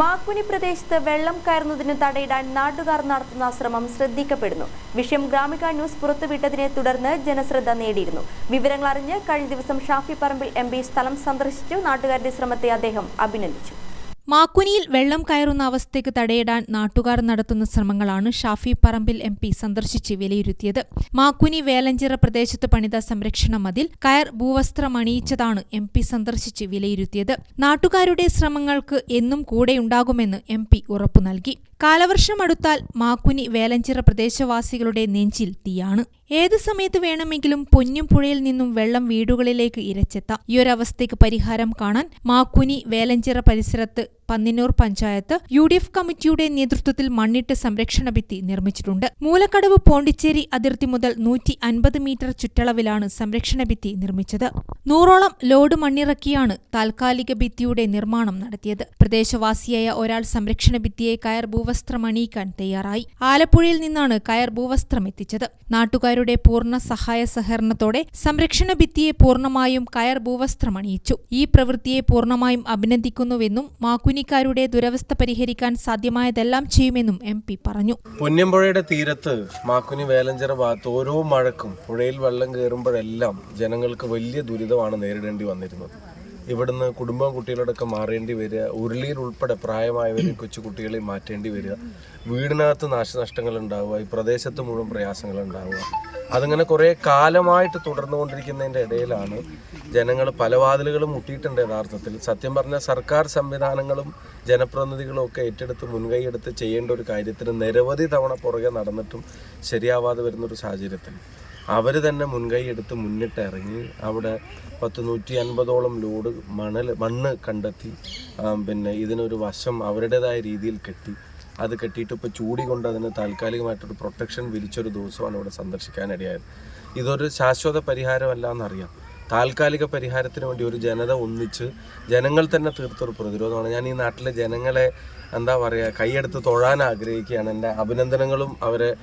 മാക്കുനി പ്രദേശത്ത് വെള്ളം കയറുന്നതിന് തടയിടാൻ നാട്ടുകാർ നടത്തുന്ന ശ്രമം ശ്രദ്ധിക്കപ്പെടുന്നു. വിഷയം ഗ്രാമിക ന്യൂസ് പുറത്തുവിട്ടതിനെ തുടർന്ന് ജനശ്രദ്ധ നേടിയിരുന്നു. വിവരങ്ങൾ അറിഞ്ഞ് കഴിഞ്ഞ ദിവസം ഷാഫി പറമ്പിൽ എം സ്ഥലം സന്ദർശിച്ചു. നാട്ടുകാരുടെ ശ്രമത്തെ അദ്ദേഹം അഭിനന്ദിച്ചു. മാക്കുനിയിൽ വെള്ളം കയറുന്ന അവസ്ഥയ്ക്ക് തടയിടാൻ നാട്ടുകാർ നടത്തുന്ന ശ്രമങ്ങളാണ് ഷാഫി പറമ്പിൽ എം പി സന്ദർശിച്ച് വിലയിരുത്തിയത്. മാക്കുനി വേലഞ്ചിറ പ്രദേശത്ത് പണിത സംരക്ഷണ മതിൽ കയർ ഭൂവസ്ത്രമണിയിച്ചതാണ് എം പി സന്ദർശിച്ച് വിലയിരുത്തിയത്. നാട്ടുകാരുടെ ശ്രമങ്ങൾക്ക് എന്നും കൂടെയുണ്ടാകുമെന്ന് എം പി ഉറപ്പു നൽകി. കാലവർഷം അടുത്താൽ മാക്കുനി വേലഞ്ചിറ പ്രദേശവാസികളുടെ നെഞ്ചിൽ തീയാണ്. ഏത് സമയത്ത് വേണമെങ്കിലും പൊന്നും പുഴയിൽ നിന്നും വെള്ളം വീടുകളിലേക്ക് ഇരച്ചെത്താം. ഈയൊരവസ്ഥയ്ക്ക് പരിഹാരം കാണാൻ മാക്കുനി വേലഞ്ചിറ പരിസരത്ത് Panninnur panchayat U D F കമ്മിറ്റിയുടെ നേതൃത്വത്തിൽ മണ്ണിട്ട് സംരക്ഷണ ഭിത്തി നിർമ്മിച്ചിട്ടുണ്ട്. മൂലക്കടവ് പോണ്ടിച്ചേരി അതിർത്തി മുതൽ നൂറ്റി അൻപത് മീറ്റർ ചുറ്റളവിലാണ് സംരക്ഷണ ഭിത്തി നിർമ്മിച്ചത്. നൂറോളം ലോഡ് മണ്ണിറക്കിയാണ് താൽക്കാലിക ഭിത്തിയുടെ നിർമ്മാണം നടത്തിയത്. പ്രദേശവാസിയായ ഒരാൾ സംരക്ഷണ ഭിത്തിയെ കയർ ഭൂവസ്ത്രം അണിയിക്കാൻ തയ്യാറായി. ആലപ്പുഴയിൽ നിന്നാണ് കയർ ഭൂവസ്ത്രം എത്തിച്ചത്. നാട്ടുകാരുടെ പൂർണ സഹായ സഹകരണത്തോടെ സംരക്ഷണ ഭിത്തിയെ പൂർണമായും കയർ ഭൂവസ്ത്രമണിയിച്ചു ഈ പ്രവൃത്തിയെ പൂർണമായും അഭിനന്ദിക്കുന്നുവെന്നും മാക്കുനിക്കാരുടെ ദുരവസ്ഥ പരിഹരിക്കാൻ സാധ്യമായതെല്ലാം ചെയ്യുമെന്നും എം പി പറഞ്ഞു. പൊന്നമ്പുഴയുടെ തീരത്ത് മാക്കുനി വേലഞ്ചിറ ഭാഗത്ത് ഓരോ മഴക്കും പുഴയിൽ വെള്ളം കയറുമ്പോഴെല്ലാം ജനങ്ങൾക്ക് വലിയ ദുരിതമാണ് നേരിടേണ്ടി വന്നിരുന്നത്. ഇവിടുന്ന് കുടുംബം കുട്ടികളോടൊക്കെ മാറേണ്ടി വരിക ഉരുളിയിൽ ഉൾപ്പെടെ പ്രായമായവരെ കൊച്ചു കുട്ടികളെ മാറ്റേണ്ടി വരിക വീടിനകത്ത് നാശനഷ്ടങ്ങൾ ഉണ്ടാവുക ഈ പ്രദേശത്ത് മുഴുവൻ പ്രയാസങ്ങൾ ഉണ്ടാവുക അതങ്ങനെ കുറേ കാലമായിട്ട് തുടർന്നുകൊണ്ടിരിക്കുന്നതിന്റെ ഇടയിലാണ് ജനങ്ങൾ പല വാതിലുകളും മുട്ടിയിട്ടുണ്ട് യഥാർത്ഥത്തിൽ. സത്യം പറഞ്ഞാൽ സർക്കാർ സംവിധാനങ്ങളും ജനപ്രതിനിധികളും ഒക്കെ ഏറ്റെടുത്ത് മുൻകൈയെടുത്ത് ചെയ്യേണ്ട ഒരു കാര്യത്തിന് നിരവധി തവണ പുറകെ നടന്നിട്ടും ശരിയാവാതെ വരുന്നൊരു സാഹചര്യത്തിൽ. അവർ തന്നെ മുൻകൈ എടുത്ത് മുന്നിട്ട് ഇറങ്ങി അവിടെ പത്ത് നൂറ്റി അൻപതോളം ലോഡ് മണൽ മണ്ണ് കണ്ടെത്തി പിന്നെ ഇതിനൊരു വശം അവരുടേതായ രീതിയിൽ കെട്ടി. അത് കെട്ടിയിട്ട് ഇപ്പോൾ ചൂടി കൊണ്ട് അതിന് താൽക്കാലികമായിട്ടൊരു പ്രൊട്ടക്ഷൻ വിരിച്ചൊരു ദിവസമാണ് ഇവിടെ സന്ദർശിക്കാനിടയായത്. ഇതൊരു ശാശ്വത പരിഹാരമല്ല എന്നറിയാം. താൽക്കാലിക പരിഹാരത്തിന് വേണ്ടി ഒരു ജനത ഒന്നിച്ച് ജനങ്ങൾ തന്നെ തീർത്തൊരു പ്രതിരോധമാണ്. ഞാൻ ഈ നാട്ടിലെ ജനങ്ങളെ എന്താ പറയുക കൈയെടുത്ത് തൊഴാൻ ആഗ്രഹിക്കുകയാണ്. എന്റെ അഭിനന്ദനങ്ങളും അവരെ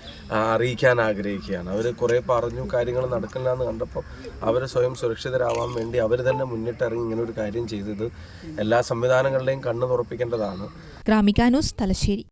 അറിയിക്കാൻ ആഗ്രഹിക്കുകയാണ്. അവർ കുറേ പറഞ്ഞു കാര്യങ്ങൾ നടക്കില്ല എന്ന് കണ്ടപ്പോൾ അവർ സ്വയം സുരക്ഷിതരാവാൻ വേണ്ടി അവർ തന്നെ മുന്നിട്ടിറങ്ങി ഇങ്ങനെ ഒരു കാര്യം ചെയ്തത് എല്ലാ സംവിധാനങ്ങളുടെയും കണ്ണു തുറപ്പിക്കേണ്ടതാണ് ന്യൂസ് തലശ്ശേരി.